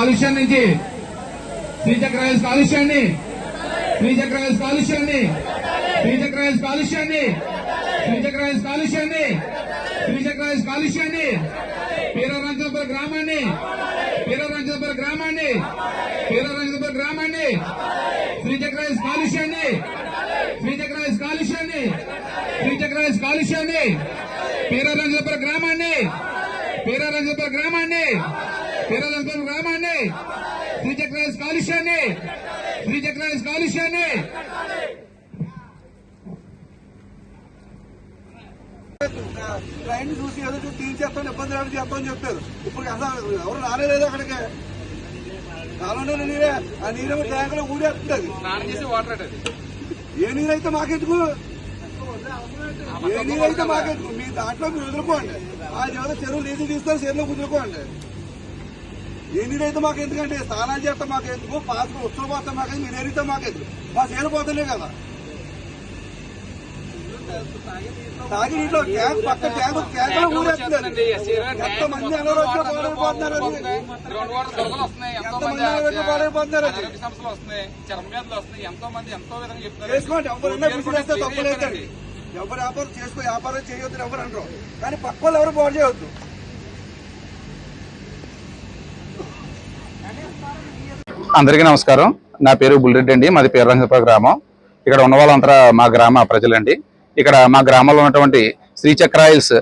కాలుష్యం నుంచి. శ్రీచక్ర కాలుష్యాన్ని. శ్రీచక్ర కాలుష్యాన్ని. శ్రీచక్ర కాలుష్యాన్ని. శ్రీచక్ర కాలుష్యాన్ని. శ్రీచక్ర కాలుష్యాన్ని. పీరరంజనపుర గ్రామాన్ని. పీరరంజనపుర గ్రామాన్ని. పీరరంజనపుర గ్రామాన్ని. శ్రీచక్ర కాలుష్యాన్ని. శ్రీచక్ర కాలుష్యాన్ని. శ్రీచక్ర కాలుష్యాన్ని. పీరరంజనపుర గ్రామాన్ని. పీరరంజనపుర గ్రామాన్ని. గ్రామాన్ని శ్రీచక్ర రైల్స్ కాలుష్యాన్ని. శ్రీచక్ర రైల్స్ కాలుష్యాన్ని. ట్రైన్ చూసి ఏదో తీర్చేస్తాను ఇబ్బంది లేకుండా చేస్తామని చెప్పారు ఇప్పుడు అసలు ఎవరు రాలేదు అక్కడికి. కాలంలో నీరే ఆ నీరేమో ట్యాంకులో ఊడేస్తుంది ఏ నీరైతే మాకెందుకు? ఏ నీరైతే మాకెందుకు? మీ దాంట్లో మీరు వదులుకోండి. ఆ ఏదో చెరువు నీళ్ళు తీస్తారు చెరువులో కుదురుకోండి. నీరైతే మాకు ఎందుకంటే స్నానాలు చేస్తే మాకెందుకు పాత్ర ఉత్సవం పోతే మాకెందుకు మీరు ఎరిగితే మాకెందుకు. మా చేను పోతలే కదా. తాగి నీటిలో ట్యాంక్ పక్క ట్యాంక్ ట్యాంకులో ఊరేస్తున్నారు ఎంత మంది అనారోగ్యం పాడైపోతున్నారు అది. గ్రౌండ్ వాటర్ దొరకలు వస్తున్నాయి ఎంతో ఎంత మంది మంది అనారోగ్యం పాడైపోతున్నారు చేసుకోండి ఎవరైనా కృషి చేస్తే తప్పు లేదండి చెప్పండి. ఎవరు వ్యాపారం చేసుకో వ్యాపారం చేయొద్దు ఎవరు అంటారు కానీ పక్క వాళ్ళు ఎవరు బాగు చేయొద్దు. అందరికీ నమస్కారం. నా పేరు బుల్రెడ్డి అండి. మాది పేరంగపుర గ్రామం. ఇక్కడ ఉన్న వాళ్ళంతా మా గ్రామ ప్రజలండి. ఇక్కడ మా గ్రామంలో ఉన్నటువంటి శ్రీచక్ర ఆయిల్స్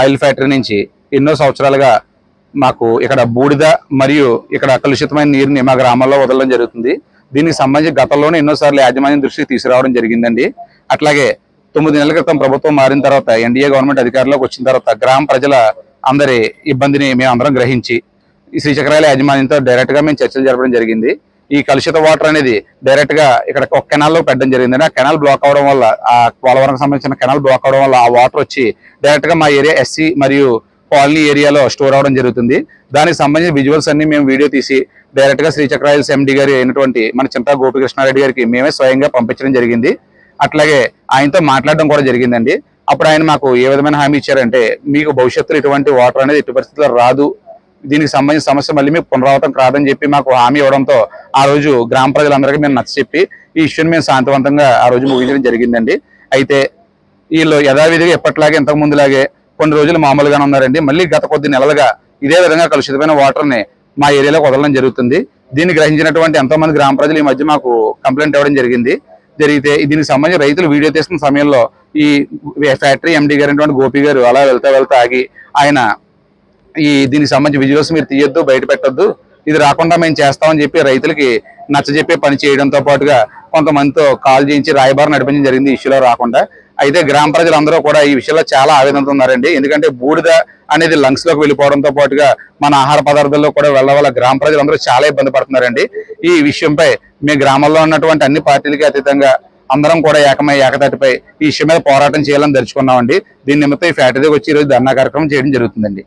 ఆయిల్ ఫ్యాక్టరీ నుంచి ఎన్నో సంవత్సరాలుగా మాకు ఇక్కడ బూడిద మరియు ఇక్కడ కలుషితమైన నీరుని మా గ్రామంలో వదలడం జరుగుతుంది. దీనికి సంబంధించి గతంలోనే ఎన్నోసార్లు యాజమాన్యం దృష్టికి తీసుకురావడం జరిగిందండి. అట్లాగే తొమ్మిది నెలల క్రితం ప్రభుత్వం మారిన తర్వాత ఎన్డీఏ గవర్నమెంట్ అధికారంలోకి వచ్చిన తర్వాత గ్రామ ప్రజల అందరి ఇబ్బందిని మేము అందరం గ్రహించి ఈ శ్రీచక్రాల యాజమాన్యంతో డైరెక్ట్గా మేము చర్చలు జరపడం జరిగింది. ఈ కలుషిత వాటర్ అనేది డైరెక్ట్గా ఇక్కడ ఒక కెనాల్లో పెట్టడం జరిగింది ఆ కెనాల్ బ్లాక్ అవడం వల్ల ఆ పోలవరం సంబంధించిన కెనాల్ బ్లాక్ అవడం వల్ల ఆ వాటర్ వచ్చి డైరెక్ట్గా మా ఏరియా ఎస్సీ మరియు కాలనీ ఏరియాలో స్టోర్ అవడం జరుగుతుంది. దానికి సంబంధించిన విజువల్స్ అన్ని మేము వీడియో తీసి డైరెక్ట్గా శ్రీచక్రాయల్స్ ఎండి గారి అయినటువంటి మన చింతా గోపికృష్ణారెడ్డి గారికి మేమే స్వయంగా పంపించడం జరిగింది. అట్లాగే ఆయనతో మాట్లాడడం కూడా జరిగిందండి. అప్పుడు ఆయన మాకు ఏ విధమైన హామీ ఇచ్చారంటే మీకు భవిష్యత్తులో ఇటువంటి వాటర్ అనేది ఎట్టి పరిస్థితుల్లో రాదు దీనికి సంబంధించిన సమస్య మళ్ళీ మీకు పునరావృతం కాదని చెప్పి మాకు హామీ ఇవ్వడంతో ఆ రోజు గ్రామ ప్రజలందరికీ మేము నచ్చ చెప్పి ఈ ఇష్యూని మేము శాంతివంతంగా ఆ రోజు ముగించడం జరిగిందండి. అయితే వీళ్ళు యథావిధిగా ఎప్పటిలాగే ఇంతకు ముందులాగే కొన్ని రోజులు మామూలుగానే ఉన్నారండి. మళ్ళీ గత కొద్ది నెలలుగా ఇదే విధంగా కలుషితమైన వాటర్ని మా ఏరియాలోకి వదలడం జరుగుతుంది. దీన్ని గ్రహించినటువంటి ఎంతోమంది గ్రామ ప్రజలు ఈ మధ్య మాకు కంప్లైంట్ ఇవ్వడం జరిగింది. జరిగితే దీనికి సంబంధించి రైతులు వీడియో తీస్తున్న సమయంలో ఈ ఫ్యాక్టరీ ఎండీ గారు గోపి గారు అలా వెళ్తా వెళ్తా ఆగి ఆయన ఈ దీనికి సంబంధించి విజువల్స్ మీరు తీయొద్దు బయట పెట్టొద్దు. ఇది రాకుండా మేము చేస్తామని చెప్పి రైతులకి నచ్చజెప్పే పని చేయడంతో పాటుగా కొంతమందితో కాల్ చేయించి రాయబారి నడిపించడం జరిగింది ఇష్యూలో రాకుండా. అయితే గ్రామ ప్రజలందరూ కూడా ఈ విషయంలో చాలా ఆవేదనతో ఉన్నారండి. ఎందుకంటే బూడిద అనేది లంగ్స్లోకి వెళ్ళిపోవడంతో పాటుగా మన ఆహార పదార్థాల్లో కూడా వెళ్ళ వల్ల గ్రామ ప్రజలందరూ చాలా ఇబ్బంది పడుతున్నారండి. ఈ విషయంపై మీ గ్రామంలో ఉన్నటువంటి అన్ని పార్టీలకి అతీతంగా అందరం కూడా ఏకమై ఏకతాటిపై ఈ విషయం మీద పోరాటం చేయాలని దలుచుకున్నామండి దీని నిమిత్తం ఈ ఫ్యాక్టరీకి వచ్చి ఈరోజు రోజు ధర్నా కార్యక్రమం చేయడం జరుగుతుందండి.